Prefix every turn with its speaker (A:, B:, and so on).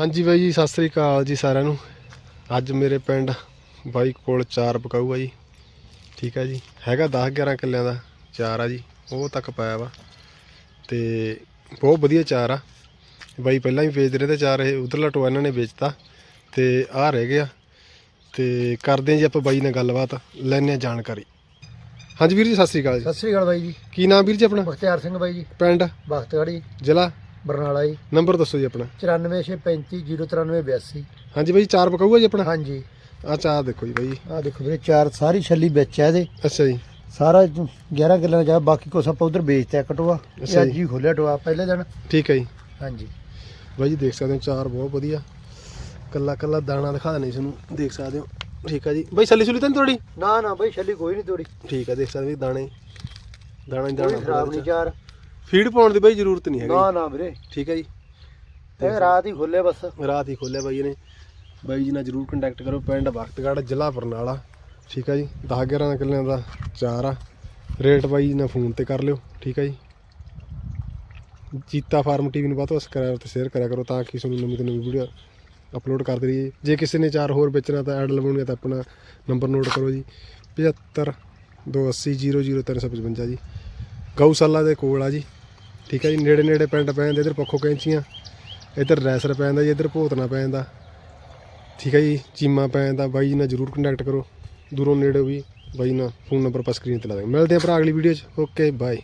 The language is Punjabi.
A: ਹਾਂਜੀ ਬਾਈ ਜੀ ਸਤਿ ਸ੍ਰੀ ਅਕਾਲ ਜੀ ਸਾਰਿਆਂ ਨੂੰ। ਅੱਜ ਮੇਰੇ ਪਿੰਡ ਬਾਈ ਕੋਲ ਚਾਰ ਪਕਾਊ ਆ ਜੀ। ਠੀਕ ਹੈ ਜੀ। ਹੈਗਾ 10 11 ਕਿੱਲਿਆਂ ਦਾ ਚਾਰ ਆ ਜੀ। ਉਹ ਤੱਕ ਪਾਇਆ ਵਾ। ਤੇ ਬਹੁਤ ਵਧੀਆ ਚਾਰ ਆ। ਬਾਈ ਪਹਿਲਾਂ ਹੀ ਵੇਚਦੇ ਰਹੇ ਤੇ ਚਾਰ ਇਹ ਉਧਰਲਾ ਟੋਆ ਇਹਨਾਂ ਨੇ ਵੇਚਤਾ। ਤੇ ਆਹ ਰਹਿ ਗਿਆ। ਤੇ ਕਰਦੇ ਹਾਂ ਜੀ ਆਪਾਂ ਬਾਈ ਨਾਲ ਗੱਲਬਾਤ। ਲੈਣੇ ਆ ਜਾਣਕਾਰੀ। ਹਾਂਜੀ ਵੀਰ ਜੀ ਸਤਿ ਸ੍ਰੀ ਅਕਾਲ ਜੀ।
B: ਸਤਿ ਸ੍ਰੀ ਅਕਾਲ ਬਾਈ ਜੀ।
A: ਕੀ ਨਾਮ ਵੀਰ ਜੀ ਆਪਣਾ?
B: ਬਖਤਿਆਰ ਸਿੰਘ ਬਾਈ ਜੀ।
A: ਪਿੰਡ?
B: ਬਖਤਗੜੀ
A: ਜ਼ਿਲ੍ਹਾ?
B: ਬਰਨਾਲਾ ਜੀ।
A: ਨੰਬਰ ਦੱਸੋ ਜੀ ਆਪਣਾ।
B: 9465309382
A: ਹਾਂਜੀ ਬਾਈ ਚਾਰ ਪਕਾਊ ਆ ਜੀ ਆਪਣਾ?
B: ਹਾਂਜੀ।
A: ਆ ਚਾਰ ਦੇਖੋ ਜੀ ਬਾਈ
B: ਆ ਦੇਖੋ ਵੀਰੇ ਚਾਰ ਸਾਰੀ ਛੱਲੀ ਵਿੱਚ ਹੈ ਇਹਦੇ।
A: ਅੱਛਾ ਜੀ।
B: ਸਾਰਾ 11 ਕਿੱਲਿਆਂ ਦਾ ਜਾ ਬਾਕੀ ਕੁਛ ਆਪਾਂ ਉਧਰ ਵੇਚਤਾ
A: ਅੱਛਾ
B: ਇਹ ਅੱਜ। ਹੀ ਖੋਲਿਆ ਟੋਆ ਪਹਿਲੇ ਦਿਨ।
A: ਠੀਕ ਹੈ ਜੀ।
B: ਹਾਂਜੀ।
A: ਬਾਈ ਜੀ ਦੇਖ ਸਕਦੇ ਹੋ ਚਾਰ ਬਹੁਤ ਵਧੀਆ। ਕੱਲਾ ਕੱਲਾ ਦਾਣਾ ਦਿਖਾ ਨਹੀਂ ਤੁਹਾਨੂੰ। ਦੇਖ ਸਕਦੇ ਹੋ। ਠੀਕ ਹੈ ਜੀ। ਬਾਈ ਛੱਲੀ ਛੁਲੀ ਤਾਂ ਨੀ ਤੁਹਾਡੀ
B: ਨਾ ਨਾ ਬਾਈ ਛੱਲੀ ਕੋਈ ਨਹੀਂ ਤੋੜੀ।
A: ਠੀਕ ਹੈ ਦੇਖ ਸਕਦੇ ਵੀ ਦਾਣੇ। ਦਾਣਾ ਹੀ ਦਾਣਾ
B: ਖਰਾਬ ਨਹੀਂ ਚਾਰ।
A: ਫੀਡ ਪਾਉਣ ਦੀ ਬਾਈ ਜ਼ਰੂਰਤ ਨਹੀਂ
B: ਨਾ
A: ਹੈਗੀ।
B: ਨਾ ਵੀਰੇ।
A: ਠੀਕ ਹੈ ਜੀ।
B: ਇਹ ਰਾਤ ਹੀ ਖੋਲੇ ਬਸ।
A: ਰਾਤ ਹੀ ਖੋਲਿਆ ਬਾਈ ਨੇ ਬਾਈ ਜੀ ਨਾਲ ਜਰੂਰ ਕੰਟੈਕਟ ਕਰੋ ਪਿੰਡ ਵਕਤਗੜ੍ਹ ਜ਼ਿਲ੍ਹਾ ਬਰਨਾਲਾ। ਠੀਕ ਹੈ ਜੀ। 10 11 ਕਿੱਲਿਆਂ ਦਾ ਚਾਰ। ਆ ਰੇਟ ਬਾਈ ਜੀ ਨਾਲ ਫੋਨ ਤੇ ਕਰ ਲਿਓ। ਠੀਕ ਹੈ ਜੀ। ਜੀਤਾ ਫਾਰਮ ਟੀਵੀ ਨੂੰ ਵੱਧ ਤੋਂ ਸਬਸਕ੍ਰਾਈਬ ਤੇ ਸ਼ੇਅਰ ਕਰਿਆ ਕਰੋ ਤਾਂ ਕਿ ਤੁਹਾਨੂੰ ਨਵੀਂ ਤੋਂ ਨਵੀਂ ਵੀਡੀਓ ਅਪਲੋਡ ਕਰਦੇ ਰਹੀਏ। ਜੇ ਕਿਸੇ ਨੇ ਚਾਰ ਹੋਰ ਵੇਚਣਾ ਤਾਂ ਐਡ ਲਵਾਉਣੀ ਤਾਂ ਆਪਣਾ ਨੰਬਰ ਨੋਟ ਕਰੋ ਜੀ। 75 280 00355 ਜੀ। ਗਊਸ਼ਾਲਾ ਦੇ ਕੋਲ ਆ ਜੀ। ਠੀਕ ਹੈ ਜੀ, ਨੇੜੇ ਨੇੜੇ ਪਿੰਡ ਪੈ ਜਾਂਦੇ, ਇਧਰ ਪੱਖੋ ਕੈਂਚੀਆਂ, ਇੱਧਰ ਰੈਸਰ ਪੈ ਜਾਂਦਾ ਜੀ, ਇੱਧਰ ਭੋਤਨਾ ਪੈ ਜਾਂਦਾ। ਠੀਕ ਹੈ ਜੀ, ਚੀਮਾ ਪੈ ਜਾਂਦਾ, ਬਾਈ ਜੀ ਨਾਲ ਜਰੂਰ ਕੰਟੈਕਟ ਕਰੋ। ਦੂਰੋਂ ਨੇੜੇ ਵੀ ਬਾਈ ਨਾਲ ਫੋਨ ਨੰਬਰ ਆਪਾਂ ਸਕਰੀਨ ਤੇ ਲਾ ਦਾਂਗੇ। ਮਿਲਦੇ ਹਾਂ ਭਰਾ ਅਗਲੀ ਵੀਡੀਓ 'ਚ। Okay bye